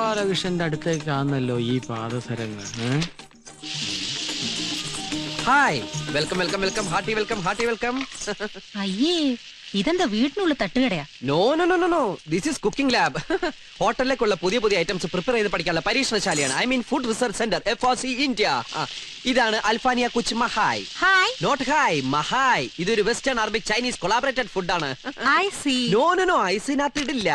ഗോപാലകൃഷ്ണന്റെ അടുത്തേക്കാണല്ലോ ഈ പാദസരങ്ങൾ? Hi. Welcome welcome welcome. Hearty welcome hearty welcome. അയ്യേ ഇതെന്താ വീട്ടിനുള്ള തട്ടുകടയാ? No no no no this is cooking lab ഹോട്ടലിലേക്കുള്ള പുതിയ പുതിയ ഐറ്റംസ് പ്രിപ്പയർ ചെയ്ത് പഠിക്കാനുള്ള പരീക്ഷണശാലയാണ്. I mean food research centre F R C India ഇതാണ് അൽഫാനിയ കുച്ച് മഹായ്. ഹായ് നോട്ട് ഹായ് മഹായ്. ഇതൊരു വെസ്റ്റേൺ അറബിക് ചൈനീസ് കൊളാബറേറ്റഡ് ആണ്. I C no no no ഐ ഐസിനകത്ത് ഇടില്ല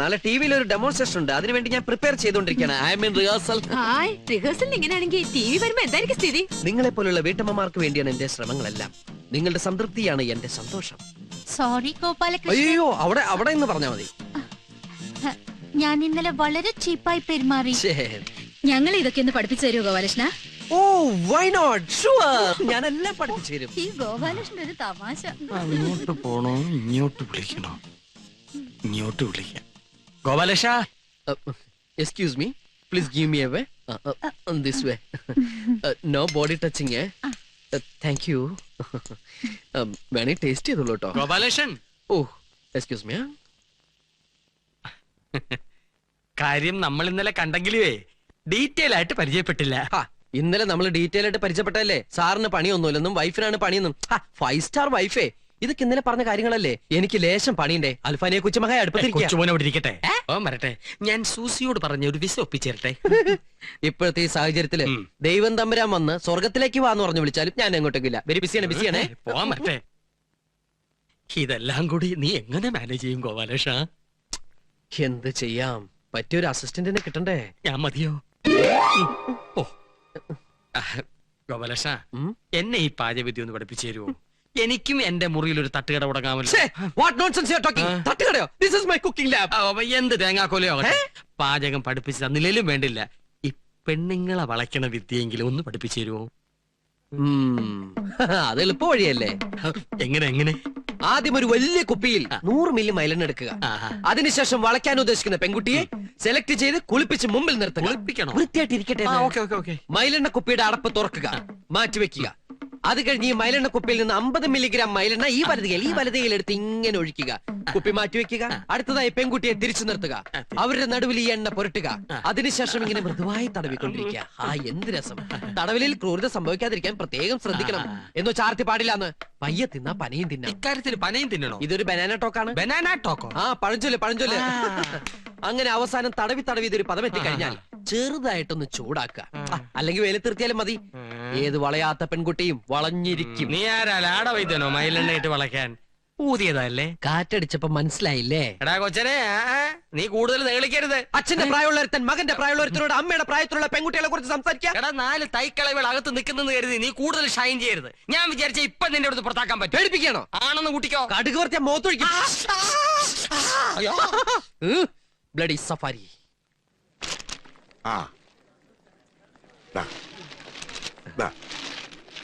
നാളെ ടി വിയിൽ ഒരു ഡെമോൺസ്ട്രേഷൻ ഉണ്ട്. അതിനുവേണ്ടി ഞാൻ പ്രിപ്പയർ ചെയ്തുകൊണ്ടിരിക്കുകയാണ്. I mean rehearsal hi rehearsal ഇങ്ങനെയാണെങ്കിൽ ടി വി വരുമ്പോൾ എന്തായിരിക്കും സ്ഥിതി? നിങ്ങളെ പോലുള്ള വീട്ടമ്മമാർക്ക് വേണ്ടിയാണ് എന്റെ ശ്രമങ്ങളെല്ലാം. നിങ്ങളുടെ സംതൃപ്തിയാണ് എന്റെ സന്തോഷം. സോറി ഗോപാലകൃഷ്ണൻ. അയ്യോ അവിടെ അവിടെ എന്ന് പറഞ്ഞാ മതി. ഞാൻ ഇന്നലെ വളരെ ചീപ്പായി പെരുമാറി. ഞങ്ങൾ ഇതൊക്കെ ഒന്ന് പഠിപ്പിച്ചു തരുമോ Gopalakrishna? Oh why not sure ഞാൻ എല്ലാം പഠിപ്പിച്ചു തരും. ഈ ഗോപാലകൃഷ്ണൻ ഒരു തമാശ. അങ്ങോട്ട് പോണോ? ഇങ്ങോട്ട് വിളിക്കണോ? ഇങ്ങോട്ട് വിളിക്കാം. Gopalakrishna? Excuse me please give me a way this way no body touching thank you വേണേ ടേസ്റ്റ് ചെയ്തോളൂ കേട്ടോ ഗോപാലകൃഷ്ണൻ. ഓ എക്സ്ക്യൂസ് മീ കാര്യം നമ്മൾ ഇന്നലെ കണ്ടെങ്കിലുവേ ഡീറ്റെയിൽ ആയിട്ട് പരിചയപ്പെട്ടില്ല. ഇന്നലെ നമ്മൾ ഡീറ്റെയിൽ ആയിട്ട് പരിചയപ്പെട്ടല്ലേ സാറിന് പണിയൊന്നുമില്ലെന്നും വൈഫിനാണ് പണിയെന്നും. ഫൈവ് സ്റ്റാർ വൈഫേ ഇതൊക്കെ ഇന്നലെ പറഞ്ഞ കാര്യങ്ങളല്ലേ? എനിക്ക് ലേശം പണിയുണ്ടേ. അൽഫാനിയെ കുച്ചുമഹായ അടുപ്പത്തിരിക്കുക കൊച്ചുമോനെ അവിടെ ഇരിക്കട്ടെ. ഓ വരട്ടെ. ഞാൻ സൂസിയോട് പറഞ്ഞ ഒരു വിസ ഒപ്പിച്ചേരട്ടെ. ഇപ്പോഴത്തെ ഈ സാഹചര്യത്തിൽ ഉം. ദൈവം തമ്പുരാൻ വന്ന് സ്വർഗത്തിലേക്ക് വാന്ന് പറഞ്ഞു വിളിച്ചാലും ഞാൻ എങ്ങോട്ടേക്കില്ല വെരി. ബിസിയാണ് ബിസിയാണേ പോവാൻ വരട്ടെ ഇതെല്ലാം കൂടി നീ എങ്ങനെ മാനേജ് ചെയ്യും ഗോപാലേഷ എന്ത് ചെയ്യാം? പറ്റിയൊരു അസിസ്റ്റന്റിനെ കിട്ടണ്ടേ? ഞാൻ മതിയോ? ഓ. ഉം? എന്നെ ഈ പാചകവിദ്യ ഒന്ന് പഠിപ്പിച്ചു തരുമോ എനിക്കും എന്റെ മുറിയിൽ ഒരു തട്ടുകട തുടങ്ങാമല്ലോ എന്ത് തേങ്ങാക്കോലയോ പാചകം പഠിപ്പിച്ചു തന്നില്ലേലും വേണ്ടില്ല. ഈ പെണ്ണുങ്ങളെ വളയ്ക്കണ വിദ്യയെങ്കിലും ഒന്ന് പഠിപ്പിച്ചു തരുമോ അത് എളുപ്പ വഴിയല്ലേ എങ്ങനെ എങ്ങനെ? ആദ്യം ഒരു വലിയ കുപ്പിയിൽ നൂറ് മില്ലി മൈലൻ എടുക്കുക. അതിനുശേഷം വളയ്ക്കാൻ ഉദ്ദേശിക്കുന്ന പെൺകുട്ടിയെ സെലക്ട് ചെയ്ത് കുളിപ്പിച്ച് മുമ്പിൽ നിർത്തുക? വൃത്തിയായിട്ട് ഇരിക്കട്ടെ മൈലെണ്ണ കുപ്പിയുടെ അടപ്പ് തുറക്കുക. മാറ്റിവെക്കുക. അത് കഴിഞ്ഞ് ഈ മൈലെണ്ണ കുപ്പിയിൽ നിന്ന് അമ്പത് മില്ലിഗ്രാം മൈലെണ്ണ ഈ വലതുകയിൽ ഈ വലതുകയിൽ എടുത്ത് ഇങ്ങനെ ഒഴിക്കുക. കുപ്പി മാറ്റി വെക്കുക. അടുത്തതായി പെൺകുട്ടിയെ തിരിച്ചു നിർത്തുക. അവരുടെ നടുവിൽ ഈ എണ്ണ പുരട്ടുക. അതിനുശേഷം ഇങ്ങനെ മൃദുവായി തടവിക്കൊണ്ടിരിക്കുക. ആ എന്ത് രസം. തടവിലിൽ ക്രൂരത സംഭവിക്കാതിരിക്കാൻ പ്രത്യേകം ശ്രദ്ധിക്കണം. എന്ന് ചാർത്തി പാടില്ലാന്ന്. പയ്യെ തിന്ന പനയും തിന്നാം. ഇക്കാര്യത്തിൽ പനയും തിന്നണോ? ഇതൊരു ബനാന ടോക്കാണ്. Banana Toko? ആ പഴഞ്ചൊല്ല് പഴഞ്ചൊല്ല്. അങ്ങനെ അവസാനം തടവി തടവി ഇതൊരു പദം എത്തിക്കഴിഞ്ഞാൽ ചെറുതായിട്ടൊന്ന് ചൂടാക്കുക. അല്ലെങ്കിൽ അല്ലെങ്കിൽ തീർത്തിയാലും മതി. ഏത് വളയാത്ത പെൺകുട്ടിയും വളഞ്ഞിരിക്കും. നീ ആരാ ലാട വൈദ്യനോ? മയിലെണ്ണയിട്ട് വളയ്ക്കാൻ. ഊതിയതല്ലേ? കാറ്റടിച്ചപ്പോ മനസ്സിലായില്ലേ? എടാ കൊച്ചനെ നീ കൂടുതൽ നേളിക്കരുത്. അച്ഛന്റെ പ്രായമുള്ള ഒരുത്തൻ മകന്റെ പ്രായമുള്ള ഒരുത്തനോട് അമ്മയുടെ പ്രായത്തിലുള്ള പെൺകുട്ടികളെ കുറിച്ച് സംസാരിക്കാം. എടാ നാല് തൈക്കളവുകൾ അകത്ത് നിൽക്കുന്നെന്ന് കരുതി നീ കൂടുതൽ ഷൈൻ ചെയ്യരുത്. ഞാൻ വിചാരിച്ച ഇപ്പൊ നിന്റെ അടുത്ത് പുറത്താക്കാൻ പറ്റും. പേടിപ്പിക്കണോ? ആണെന്ന് കൂട്ടിക്കോ. കടുക് വർത്തിയ മോത്തൊഴിക്കും ബ്ലഡി സഫാരി. ആ.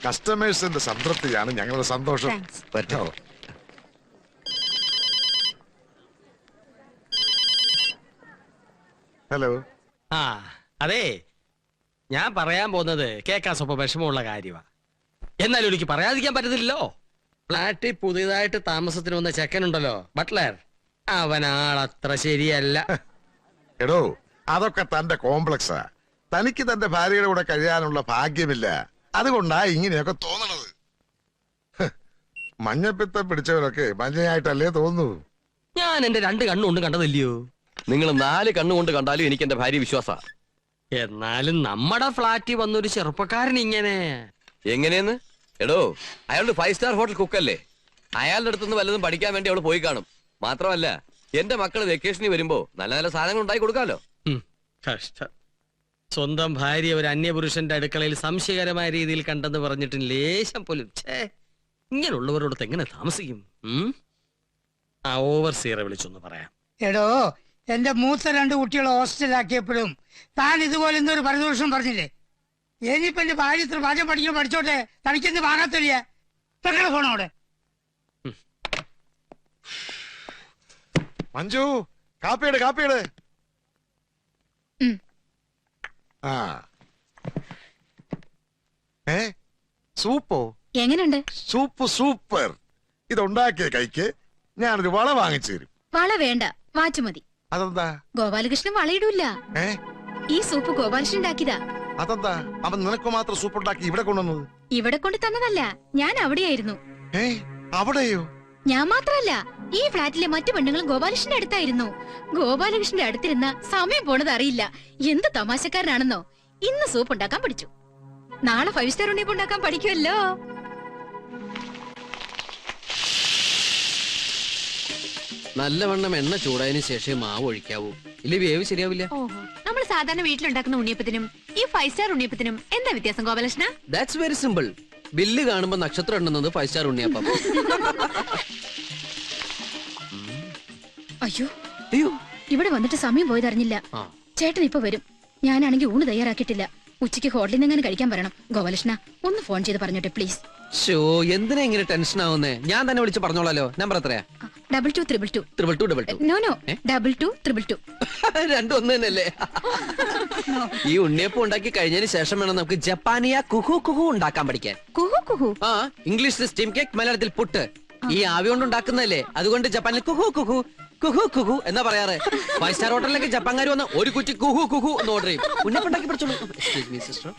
കസ്റ്റമേഴ്സിന്റെ സംതൃപ്തിയാണ് ഞങ്ങളുടെ സന്തോഷം. പറ്റോ? ഹലോ ആ അതെ. ഞാൻ പറയാൻ പോകുന്നത് കേൾക്കാൻ സ്വപ്പം വിഷമമുള്ള കാര്യമാ എന്നാലും എനിക്ക് പറയാതിരിക്കാൻ പറ്റത്തില്ലല്ലോ. ഫ്ലാറ്റിൽ പുതിയതായിട്ട് താമസത്തിന് വന്ന ചെക്കനുണ്ടല്ലോ ബട്ട്ലർ. അവനാളത്ര ശരിയല്ല. എടോ അതൊക്കെ തന്റെ കോംപ്ലക്സാ. തനിക്ക് തന്റെ ഭാര്യയുടെ കൂടെ കഴിയാനുള്ള ഭാഗ്യമില്ല. അതുകൊണ്ടാ ഇങ്ങനെയൊക്കെ തോന്നണത്. മഞ്ഞപ്പിത്ത പിടിച്ചവരൊക്കെ മഞ്ഞയായിട്ടല്ലേ തോന്നുന്നു. ഞാൻ എന്റെ രണ്ട് കണ്ണുകൊണ്ട് കണ്ടതല്ലയോ? നിങ്ങൾ നാല് കണ്ണുകൊണ്ട് കണ്ടാലും എനിക്ക് എന്റെ ഭാര്യ വിശ്വാസ. എന്നാലും നമ്മുടെ ഫ്ലാറ്റിൽ വന്നൊരു ചെറുപ്പക്കാരൻ ഇങ്ങനെ. എങ്ങനെയെന്ന്? എടോ അയാളുടെ ഫൈവ് സ്റ്റാർ ഹോട്ടൽ കുക്കല്ലേ അയാളുടെ അടുത്തുനിന്ന് വല്ലതും പഠിക്കാൻ വേണ്ടി അവൾ പോയി കാണും. മാത്രമല്ല എന്റെ മക്കൾ വെക്കേഷനിൽ വരുമ്പോ നല്ല നല്ല സാധനങ്ങൾ ഉണ്ടായി കൊടുക്കാലോ. കഷ്ടം. സ്വന്തം ഭാര്യ ഒരു അന്യപുരുഷന്റെ അടുക്കളയിൽ സംശയകരമായ രീതിയിൽ കണ്ടെന്ന് പറഞ്ഞിട്ട് ലേശം പോലും ഛേ ഇങ്ങനെയുള്ളവരോടൊത്ത് എങ്ങനെ താമസിക്കും? ആ ഓവർ സീറെ വിളിച്ചൊന്ന് പറയാം. എടോ എന്റെ മൂത്ത രണ്ട് കുട്ടികളെ ഹോസ്റ്റലാക്കിയപ്പോഴും താൻ ഇതുപോലെ എന്തൊരു പരിദോഷം പറഞ്ഞില്ലേ? ഇനിയിപ്പോ എന്റെ ഭാര്യ ഇത്ര പാചകം പഠിക്കാൻ പഠിച്ചോട്ടെ? തനിക്കെന്ത് വാങ്ങാത്തില്ല? പെങ്ങളെ പോണോടെ മഞ്ജു കാപ്പിയുടെ കാപ്പിയുടെ. ആ. ഏ? സൂപ്പോ? എങ്ങനെയുണ്ട് സൂപ്പ് സൂപ്പർ. ഇതുണ്ടാക്കിയ കൈക്ക് ഞാനൊരു വള വാങ്ങിച്ചു തരും. വള വേണ്ട. വാച്ച് മതി. അതെന്താ? ഗോപാലകൃഷ്ണൻ വളയിടൂല ഏ? ഈ സൂപ്പ് ഗോപാലകൃഷ്ണൻ ഉണ്ടാക്കിയതാ. അതെന്താ? അവൻ നിനക്ക് മാത്രം സൂപ്പ് ഉണ്ടാക്കി ഇവിടെ കൊണ്ടുവന്നത്? ഇവിടെ കൊണ്ട് തന്നതല്ല ഞാൻ അവിടെയായിരുന്നു. ഏ? അവിടെയോ? ഞാൻ മാത്രല്ല ഈ ഫ്ലാറ്റിലെ മറ്റു പെണ്ണുങ്ങളും ഗോപാലകൃഷ്ണന്റെ അടുത്തായിരുന്നു. ഗോപാലകൃഷ്ണന്റെ അടുത്തിരുന്ന സമയം പോണത് അറിയില്ല. എന്ത് തമാശക്കാരനാണെന്നോ. ഇന്ന് സൂപ്പ് ഉണ്ടാക്കാൻ പഠിച്ചു. നാളെ ഫൈവ് സ്റ്റാർ ഉണ്ണിയപ്പം ഉണ്ടാക്കാൻ പഠിക്കുമല്ലോ നല്ലവണ്ണം എണ്ണ ചൂടായതിനു ശേഷം മാവ് ഒഴിക്കാവൂ. ഇല്ല വേവ് ശരിയാവില്ല? നമ്മൾ സാധാരണ വീട്ടിലുണ്ടാക്കുന്ന ഉണ്ണിയപ്പത്തിനും ഈ ഫൈവ് സ്റ്റാർ ഉണ്ണിയപ്പത്തിനും എന്താ വ്യത്യാസം Gopalakrishna? That's very simple bill കാണുമ്പോ നക്ഷത്രം ഉണ്ടെന്നത് ഫൈവ് സ്റ്റാർ ഉണ്ണിയപ്പം. അയ്യോ. അയ്യോ. ഇവിടെ വന്നിട്ട് സമയം പോയതറിഞ്ഞില്ല ആ. ചേട്ടൻ ഇപ്പൊ വരും. ഞാനാണെങ്കിൽ ഊണ് തയ്യാറാക്കിയിട്ടില്ല. ഉച്ചയ്ക്ക് ഹോട്ടലിൽ നിന്ന് എങ്ങനെ കഴിക്കാൻ പറയണം ഗോപാലകൃഷ്ണ ഒന്ന് ഫോൺ ചെയ്ത് പറഞ്ഞോട്ടെ പ്ലീസ് ഷോ എന്തിനാ ഇങ്ങനെ ടെൻഷൻ ആവുന്നേ? ഞാൻ തന്നെ വിളിച്ച് പറഞ്ഞോളാലോ. നമ്പർ എത്രയാ? Double two triple two triple two double two no no? Double two triple two രണ്ടും ഒന്ന് തന്നെയല്ലേ? ഈ ഉണ്ണിയപ്പം ഉണ്ടാക്കി കഴിഞ്ഞതിന് ശേഷം വേണം നമുക്ക് ജപ്പാനിയ കുഹു കുഹു ഉണ്ടാക്കാൻ പഠിക്കാൻ. കുഹു കുഹു? ആ ഇംഗ്ലീഷിൽ സ്റ്റീം കേക്ക് മലയാളത്തിൽ പുട്ട്. ഈ ആവി കൊണ്ട് ഉണ്ടാക്കുന്നതല്ലേ? അതുകൊണ്ട് ജപ്പാനിൽ കുഹു കുഹു കുഹു കുഹു എന്നാ പറയാറ്? ഫൈവ് സ്റ്റാർ ഹോട്ടലിലേക്ക് ജപ്പാൻകാർ വന്ന് ഒരു കുറ്റി കുഹു കുഹു എന്ന് ഓർഡർ ചെയ്യും. ഉണ്ണിയപ്പം ഉണ്ടാക്കി പഠിച്ചോളൂ. എക്സ്ക്യൂസ് മീ സിസ്റ്റർ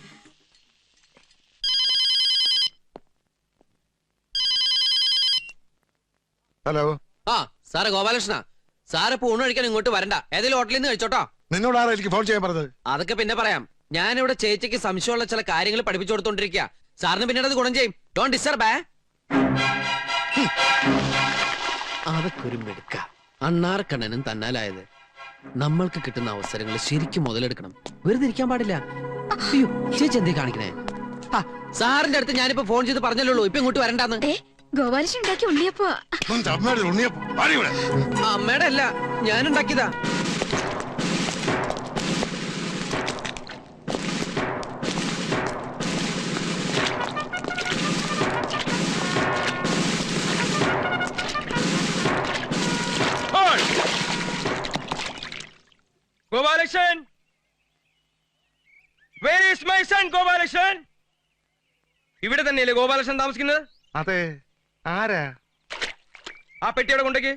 ഹലോ ആ സാറ് ഗോപാലകൃഷ്ണ. സാറ് പൂണ് ഊണ് കഴിക്കാൻ ഇങ്ങോട്ട് വരണ്ട. ഏതെങ്കിലും ഹോട്ടലിൽ നിന്ന് കഴിച്ചോട്ടോ? നിന്നോട് ആരാ എനിക്ക് ഫോൺ ചെയ്യാൻ പറഞ്ഞത്? അതൊക്കെ പിന്നെ പറയാം. ഞാനിവിടെ ചേച്ചിക്ക് സംശയമുള്ള ചില കാര്യങ്ങൾ പഠിപ്പിച്ചു കൊടുത്തോണ്ടിരിക്കുക സാറിന് പിന്നീട് അത് ഗുണം ചെയ്യും. ഡോൺ ഡിസ്റ്റർബ് അതൊക്കെ മെടുക്ക. അണ്ണാർക്കണ്ണനും തന്നാലായത്. നമ്മൾക്ക് കിട്ടുന്ന അവസരങ്ങൾ ശരിക്കും മുതലെടുക്കണം. വെറുതെ ഇരിക്കാൻ പാടില്ല. അയ്യോ ചേച്ചി എന്തേ കാണിക്കണേ? ആ, സാറിന്റെ അടുത്ത് ഞാനിപ്പോ ഫോൺ ചെയ്ത് പറഞ്ഞല്ലോ ഇപ്പൊ ഇങ്ങോട്ട് വരണ്ടാന്ന്. ഗോപാലകൃഷ്ണൻ ഉണ്ടാക്കി ഉള്ളിയപ്പോ അമ്മയുടെ ഉണ്ണിയപ്പം വാടി ഇവിടെ. അമ്മയുടെ അല്ല ഞാനുണ്ടാക്കിയതാ. Gopalakrishnan! Where is my son, Gopalakrishnan? ഇവിടെ തന്നെയല്ലേ ഗോപാലകൃഷ്ണൻ താമസിക്കുന്നത്? അതെ ആരാ? ആ പെട്ടി അവിടെ കൊണ്ടേക്ക്.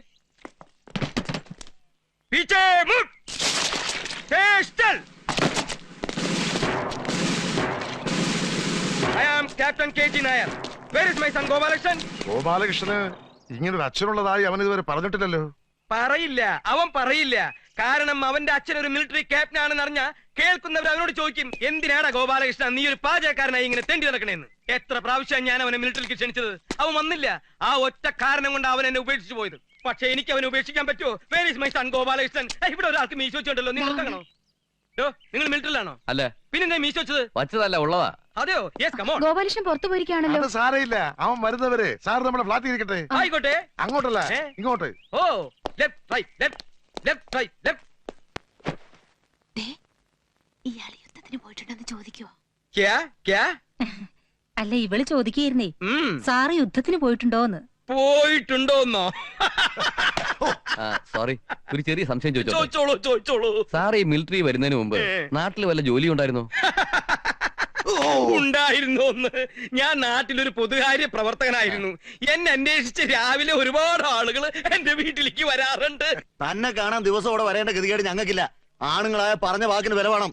I am Captain KG Nair. Where is my son, Gopalakrishnan ഗോപാലകൃഷ്ണന് ഇങ്ങനൊരു അച്ഛനുള്ളതായി അവൻ ഇതുവരെ പറഞ്ഞിട്ടില്ലല്ലോ. പറയില്ല. അവൻ പറയില്ല. കാരണം അവന്റെ അച്ഛൻ ഒരു മിലിറ്ററി ക്യാപ്റ്റൻ ആണെന്ന് അറിഞ്ഞ കേൾക്കുന്നവർ അവനോട് ചോദിക്കും എന്തിനാടാ ഗോപാലകൃഷ്ണൻ നീ ഒരു പാചകക്കാരനായി ഇങ്ങനെ തെണ്ടി നടക്കണേന്ന്? എത്ര പ്രാവശ്യം ഞാൻ അവനെ മിലിറ്ററിക്ക് ക്ഷണിച്ചത്? അവൻ വന്നില്ല. ആ ഒറ്റ കാരണം കൊണ്ട് അവൻ എന്നെ ഉപേക്ഷിച്ചു പോയത്. പക്ഷെ എനിക്ക് അവനെ ഉപേക്ഷിക്കാൻ പറ്റുമോ? Where is my son Gopalakrishnan? ഇവിടെ ഒരാൾക്ക് മീശ വെച്ചുണ്ടല്ലോ നിങ്ങൾ കാണോ നിങ്ങൾ മിലിറ്ററിലാണോ? അല്ലേ. പിന്നെ മീശ വെച്ചത്? വച്ചതല്ല ഉള്ളതാ. അതെയോ? യെസ് കമോൺ ഗോപാലകൃഷ്ണൻ പുറത്തു പോയിരിക്കുകയാണല്ലോ. അത് സാരയില്ല അവൻ വരുന്നവരെ സാർ നമ്മുടെ ഫ്ലാറ്റിൽ ഇരിക്കട്ടെ. ആയിക്കോട്ടെ. അങ്ങോട്ടല്ല? ഇങ്ങോട്ട്. ഓ left right left left right left ഇയാൾ യുദ്ധത്തിന് പോയിട്ടുണ്ടെന്ന് ചോദിക്കുവോ? ക്യാ? ക്യാ? അല്ല ഇവൾ ചോദിക്കുകയായിരുന്നേ ഉം. സാറ് യുദ്ധത്തിന് പോയിട്ടുണ്ടോന്ന്? പോയിട്ടുണ്ടോന്നോ? സോറി ഒരു ചെറിയ സംശയം ചോദിച്ചോളൂ ചോദിച്ചോളൂ. സാർ ഈ മിലിറ്ററി വരുന്നതിന് മുമ്പ് നാട്ടിൽ നാട്ടിൽ വല്ല ജോലി ഉണ്ടായിരുന്നു? ഉണ്ടായിരുന്നു ഒന്ന് ഞാൻ നാട്ടിലൊരു പൊതുകാര്യ പ്രവർത്തകനായിരുന്നു. എന്നെ അന്വേഷിച്ച് രാവിലെ ഒരുപാട് ആളുകൾ എന്റെ വീട്ടിലേക്ക് വരാറുണ്ട്. തന്നെ കാണാൻ ദിവസം അവിടെ വരേണ്ട ഗതികേട് ഞങ്ങൾക്കില്ല. ആണുങ്ങളായ പറഞ്ഞ വാക്കിന് വില വേണം.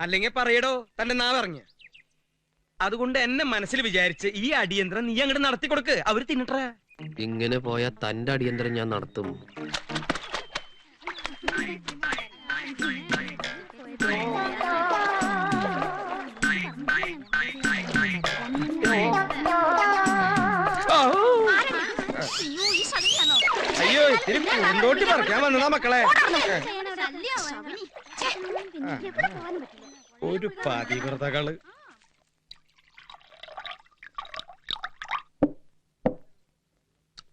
അല്ലെങ്കിൽ പറയടോ തന്റെ നാ പറഞ്ഞ് അതുകൊണ്ട് എന്നെ മനസ്സിൽ വിചാരിച്ച് ഈ അടിയന്തരം നീ അങ്ങോട്ട് നടത്തി കൊടുക്ക്. അവർ തിന്നിട്ടേ. ഇങ്ങനെ പോയാ തന്റെ അടിയന്തരം ഞാൻ നടത്തും. അയ്യോ ഇത്തിരി പൂന്തോട്ടി പറിക്കാൻ വന്നതാ മക്കളെ. ഒരു പതിവ്രതകൾ.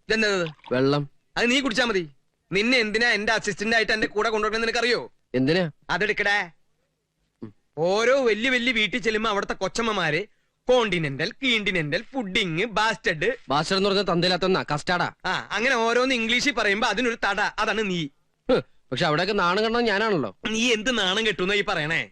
ഇതെന്തത് വെള്ളം. അത് നീ കുടിച്ചാ മതി. നിന്നെ എന്തിനാ എന്റെ അസിസ്റ്റന്റ് ആയിട്ട് എന്റെ കൂടെ കൊണ്ടുവരണമെന്ന് നിനക്കറിയോ? എന്തിനാ? അതെടുക്കടേ. ഓരോ വലിയ വലിയ വീട്ടിൽ ചെല്ലുമ്പോ അവിടുത്തെ കൊച്ചമ്മമാര് continental continental fooding bastard bastard എന്ന് പറഞ്ഞാൽ തന്തയിലാത്തന്ന കസ്റ്റാർഡാ ആ അങ്ങനെ ഓരോന്ന് ഇംഗ്ലീഷിൽ പറയുമ്പോ അതിനൊരു തട. അതാണ് നീ. പക്ഷെ അവിടെയൊക്കെ നാണം കണ്ടത് ഞാനാണല്ലോ. നീ എന്ത് നാണം കെട്ടുന്ന ഈ പറയണേ?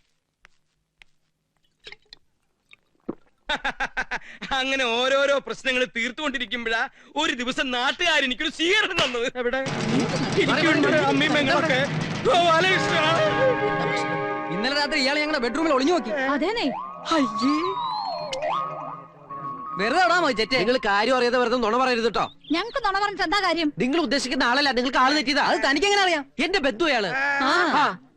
അങ്ങനെ ഓരോരോ പ്രശ്നങ്ങൾ തീർത്തുകൊണ്ടിരിക്കുമ്പോഴാ ഒരു ദിവസം നാട്ടുകാർ എനിക്കൊരു സ്വീകരണം തന്നത് എവിടെ? അമ്മയും പെങ്ങളൊക്കെ ഇന്നലെ രാത്രി ഇയാളെ ഞങ്ങളുടെ ബെഡ്റൂമിൽ ഒളിഞ്ഞു നോക്കി. അതേനെ വെറുതെ നിങ്ങൾ കാര്യം അറിയാതെ വെറുതെ നുണ പറയരുത് കേട്ടോ. ഞങ്ങക്ക് നുണ പറഞ്ഞിട്ട് എന്താ കാര്യം? നിങ്ങൾ ഉദ്ദേശിക്കുന്ന ആളല്ല നിങ്ങൾക്ക് ആൾ തെറ്റിയതാ. അത് തനിക്ക് എങ്ങനെ അറിയാം? എന്റെ ബന്ധു അയാൾ. ആ.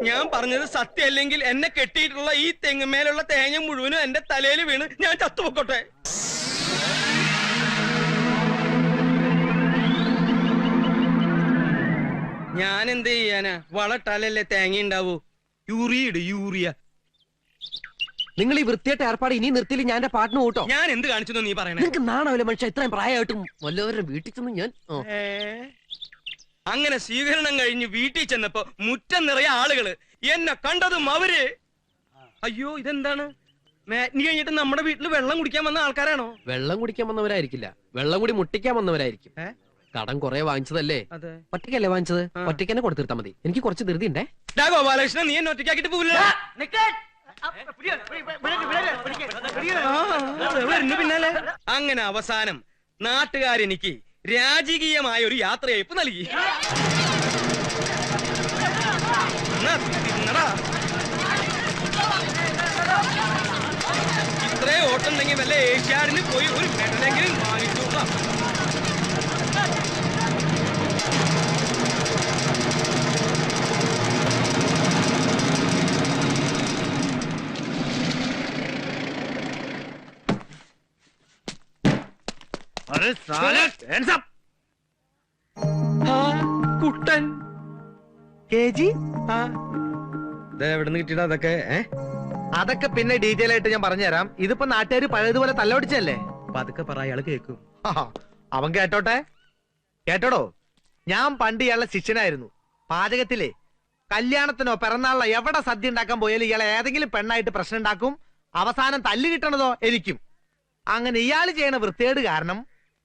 ഞാൻ പറഞ്ഞത് സത്യം അല്ലെങ്കിൽ എന്നെ കെട്ടിയിട്ടുള്ള ഈ തെങ്ങുമേലുള്ള തേങ്ങ മുഴുവനും എന്റെ തലയിൽ വീണ് ഞാൻ ചത്തുപൊക്കോട്ടെ. ഞാൻ എന്ത് ചെയ്യാനാ? വളട്ടാലല്ലേ തേങ്ങ ഉണ്ടാവൂ യൂറിയ ഇട് യൂറിയ. നിങ്ങൾ ഈ വൃത്തിയായിട്ട് ഏർപ്പാട് ഇനി നിർത്തിയില്ല ഞാൻ എന്റെ പാട്ടിന് കൂട്ടോ ഞാൻ എന്ത് കാണിച്ചു നീ പറയണേ? നിങ്ങൾക്ക് നാണാവില്ല മനുഷ്യ? ഇത്രയും പ്രായമായിട്ടും വല്ലവരുടെ വീട്ടിൽ ചെന്ന് ഞാൻ ഏ? അങ്ങനെ സ്വീകരണം കഴിഞ്ഞ് വീട്ടിൽ ചെന്നപ്പോ മുറ്റം നിറയെ ആളുകൾ എന്നെ കണ്ടതും അവർ അയ്യോ ഇതെന്താണ് മാറ്റിനി കഴിഞ്ഞിട്ട് നമ്മുടെ വീട്ടിൽ വെള്ളം കുടിക്കാൻ വന്ന ആൾക്കാരാണോ വെള്ളം കുടിക്കാൻ വന്നവരായിരിക്കില്ല വെള്ളം കൂടി മുട്ടിക്കാൻ വന്നവരായിരിക്കും ഏ? കടം കുറെ വാങ്ങിച്ചതല്ലേ അതെ ഒറ്റയ്ക്കല്ലേ വാങ്ങിച്ചത് ആ. ഒറ്റയ്ക്ക് തന്നെ കൊടുത്തിരുത്താ മതി എനിക്ക് കുറച്ച് ധൃതി ഉണ്ടേ ഡാ ഗോപാലകൃഷ്ണൻ നീ എന്നെ ഒറ്റയ്ക്കാക്കിട്ട് പോവില്ല പിന്നാലെ അങ്ങനെ അവസാനം നാട്ടുകാരെനിക്ക് രാജകീയമായ ഒരു യാത്രയയപ്പ് നൽകി. ഇത്രേ ഓട്ടുണ്ടെങ്കിൽ വല്ല ഏഷ്യാഡിന് പോയി ഒരു മെഡലെങ്കിലും വാങ്ങിച്ചോളാം ആ, കുട്ടൻ. കെ ജി എവിടെ കിട്ടിയടാ അതൊക്കെ അതൊക്കെ പിന്നെ ഡീറ്റെയിൽ ആയിട്ട് ഞാൻ പറഞ്ഞുതരാം. ഇതിപ്പോ നാട്ടുകാർ പഴയതുപോലെ തല്ലൊടിച്ചല്ലേ അതൊക്കെ പറ അയാൾ കേൾക്കും ആഹാ. അവൻ കേട്ടോട്ടെ? കേട്ടോടോ? ഞാൻ പണ്ട് ഇയാളെ ശിഷ്യനായിരുന്നു. പാചകത്തിലെ കല്യാണത്തിനോ പിറന്നാളിനോ എവിടെ സദ്യ ഉണ്ടാക്കാൻ പോയാലും ഇയാളെ ഏതെങ്കിലും പെണ്ണായിട്ട് പ്രശ്നം ഉണ്ടാക്കും. അവസാനം തല്ല് കിട്ടണതോ എനിക്കും. അങ്ങനെ ഇയാൾ ചെയ്യണ വൃത്തികേട് കാരണം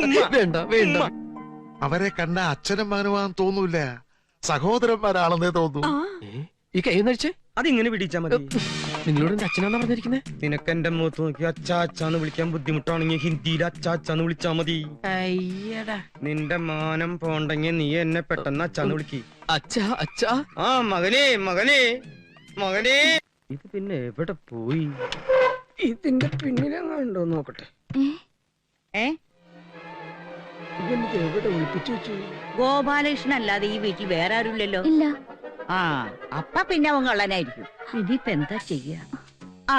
വേണ്ട വേണ്ട. അവരെ കണ്ട അച്ഛനും മകനുമാന്ന് തോന്നൂല സഹോദരന്മാരാണെന്നേ തോന്നൂ? ഈ കൈ നടിച്ചേ അതിങ്ങനെ പിടിച്ചാ മതി. നിങ്ങളോട് എന്റെ അച്ഛനാന്നാ പറഞ്ഞിരിക്കുന്നത് നിനക്ക് എന്റെ മുഖത്ത് നോക്കി അച്ചാച്ചാന്ന് വിളിക്കാൻ ബുദ്ധിമുട്ടാണെങ്കിൽ ഹിന്ദിയിൽ അച്ചാച്ചാന്ന് വിളിച്ചാ മതി. അയ്യടാ. നിന്റെ മാനം പോണ്ടെങ്കിൽ നീ എന്നെ പെട്ടെന്ന് അച്ചാന്ന് വിളിക്ക്. അച്ഛാ അച്ഛാ. ആ മകനെ മകനെ മകനെ. ഇത് പിന്നെ എവിടെ പോയി? ഇതിന്റെ പിന്നിലെങ്ങാണ്ടോ നോക്കട്ടെ. ഏ? ഇതെനിക്ക് എവിടെ ഒളിപ്പിച്ചു വെച്ചു? ഗോപാലകൃഷ്ണൻ അല്ലാതെ ഈ വീട്ടിൽ വേറെ ആരുമില്ലല്ലോ? ഇല്ല. ആ അപ്പ പിന്നെ അവൻ കള്ളനായിരിക്കും. ഇനിയിപ്പ എന്താ ചെയ്യ? ആ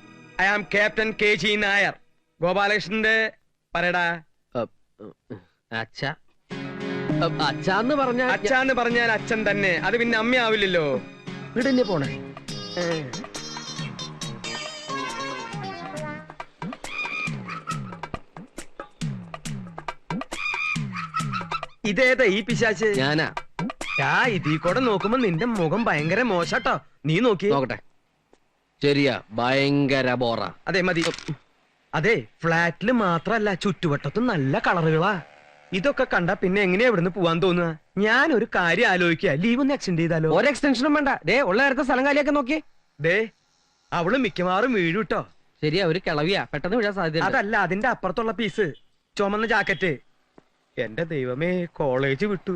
I am captain K G Nair ഗോപാലകൃഷ്ണന്റെ പറയടാ. അച്ഛ. അച്ഛന്ന് പറഞ്ഞ അച്ഛാന്ന് പറഞ്ഞാൽ അച്ഛൻ തന്നെ. അത് പിന്നെ അമ്മയാവില്ലല്ലോ. ഇവിടെ പോണേ? ഇതേതാ ഈ പിശാച്ച് ഞാനാ. ആ ഇതീ കൂടെ നോക്കുമ്പോ നിന്റെ മുഖം ഭയങ്കര മോശട്ടോ. നീ നോക്കി. നോക്കട്ടെ. ശരിയാ ഭയങ്കര ബോറ. അതെ മതി. അതെ ഫ്ലാറ്റിൽ മാത്രല്ല ചുറ്റുവട്ടത്തും നല്ല കളറുകളാ. ഇതൊക്കെ കണ്ട പിന്നെ എങ്ങനെയാ ഇവിടുന്ന് പോവാൻ തോന്നുക? ഞാൻ ഒരു കാര്യം ആലോചിക്കുക ലീവ് ഒന്ന് എക്സ്റ്റെൻഡ് ചെയ്താലോ? ഒരു എക്സ്റ്റൻഷനും വേണ്ട. ദേ ഉള്ള നേരത്തെ സ്ഥലം കാലിയൊക്കെ നോക്കി. ദേ അവൾ മിക്കവാറും വീഴും കേട്ടോ ശരിയാ ഒരു കിളവിയാ. പെട്ടെന്ന് വീഴാൻ സാധ്യത അതല്ല അതിന്റെ അപ്പുറത്തുള്ള പീസ് ചുമന്ന ജാക്കറ്റ്. എന്റെ ദൈവമേ കോളേജ് വിട്ടു.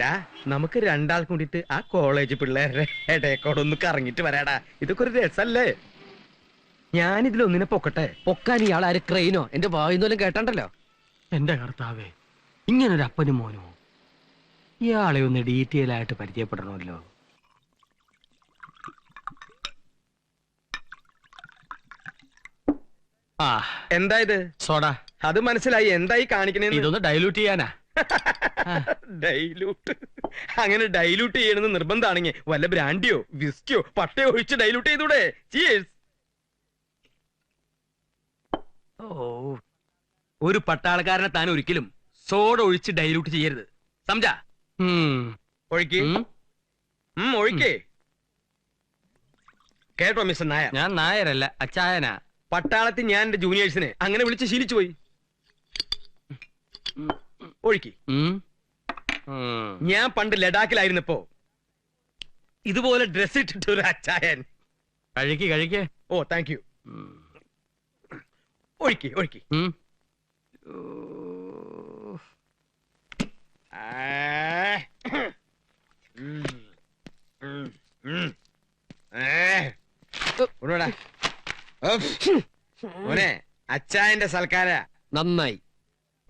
ഡാ നമുക്ക് രണ്ടാൾ കൂടിയിട്ട് ആ കോളേജ് പിള്ളേരുടെ ഇടയക്കോടെ ഒന്ന് കറങ്ങിട്ട് വരാടാ. ഇതൊക്കെ ഒരു രസല്ലേ? ഞാൻ ഇതിലൊന്നിനെ പൊക്കട്ടെ. പൊക്കാൻ ഇയാൾ ആര് ക്രെയിനോ? എന്റെ വായുന്നോലും കേട്ടണ്ടല്ലോ. എന്റെ കർത്താവേ ഇങ്ങനൊരു അപ്പനും മോനോ. ഇയാളെ ഒന്ന് ഡീറ്റെയിൽ ആയിട്ട് പരിചയപ്പെടണമല്ലോ. ആ എന്താ ഇത്? സോഡ. അത് മനസ്സിലായി. എന്തായി കാണിക്കണേ ഇതൊന്ന് ഡൈലൂട്ട് ചെയ്യാനാ. ഡൈലൂട്ട്. അങ്ങനെ ഡൈലൂട്ട് ചെയ്യണമെന്ന് നിർബന്ധമാണെങ്കിൽ വല്ല ബ്രാൻഡിയോ വിസ്കിയോ പട്ടയോ ഒഴിച്ച് ഡൈലൂട്ട് ചെയ്തൂടെ. ഓ. ഒരു പട്ടാളക്കാരനെ താൻ ഒരിക്കലും സോഡ ഒഴിച്ച് ഡൈലൂട്ട് ചെയ്യരുത്. സംജാ. ഒഴിക്കേ. ഒഴിക്ക്. കേട്ടോ മിസ് നായർ. ഞാൻ നായരല്ല അച്ചായനാ. പട്ടാളത്തിൽ ഞാൻ എന്റെ ജൂനിയേഴ്സിനെ. അങ്ങനെ വിളിച്ച് ശീലിച്ചു പോയി ഒഴുക്കി. ഞാൻ പണ്ട് ലഡാക്കിലായിരുന്നപ്പോ ഇതുപോലെ ഡ്രസ് ഇട്ടിട്ട് ഒരു അച്ചായൻ. കഴിക്ക് കഴിക്ക് ഓ താങ്ക് യു ഉം. ഒഴുക്കി ഒഴുക്കി. മോനെ അച്ചായന്റെ സൽക്കാര. നന്നായി.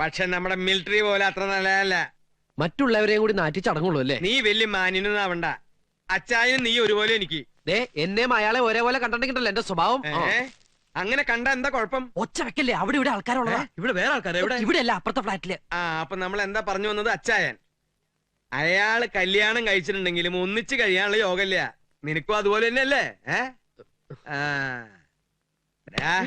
പക്ഷെ നമ്മുടെ മിലിറ്ററി പോലെ അത്ര നല്ലതല്ല. മറ്റുള്ളവരെയും കൂടി നാറ്റി ചടങ്ങുള്ളൂ അല്ലേ? നീ വലിയ മാന്യനൊന്നും ആവണ്ട അച്ചായനും നീ ഒരുപോലെ എനിക്ക്. ദേ എന്നെയും അയാളെ ഒരേപോലെ കണ്ടിട്ടുണ്ടല്ലോ എന്റെ സ്വഭാവം? ആ. ഏ? അങ്ങനെ കണ്ട എന്താ കുഴപ്പം? ഒച്ച വെക്കല്ലേ? അവിടെ ഇവിടെ ആൾക്കാരുള്ളതാ. ഇവിടെ വേറെ ആൾക്കാരെ? ഇവിടെ ഇവിടെ അല്ല അപ്പുറത്തെ ഫ്ലാറ്റിൽ. ആ അപ്പൊ നമ്മൾ എന്താ പറഞ്ഞു വന്നത്? അച്ചായൻ. അയാൾ കല്യാണം കഴിച്ചിട്ടുണ്ടെങ്കിലും ഒന്നിച്ച് കഴിയാനുള്ള യോഗമില്ല നിനക്കും അതുപോലെ തന്നെയല്ലേ? ഏ? ആ. എടാ,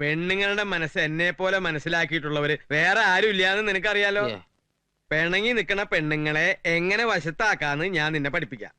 പെണ്ണുങ്ങളുടെ മനസ്സ് എന്നെ പോലെ മനസ്സിലാക്കിയിട്ടുള്ളവര് വേറെ ആരും ഇല്ലാന്ന് നിനക്കറിയാലോ? പെണങ്ങി നിക്കണ പെണ്ണുങ്ങളെ എങ്ങനെ വശത്താക്കാന്ന് ഞാൻ നിന്നെ പഠിപ്പിക്കാം.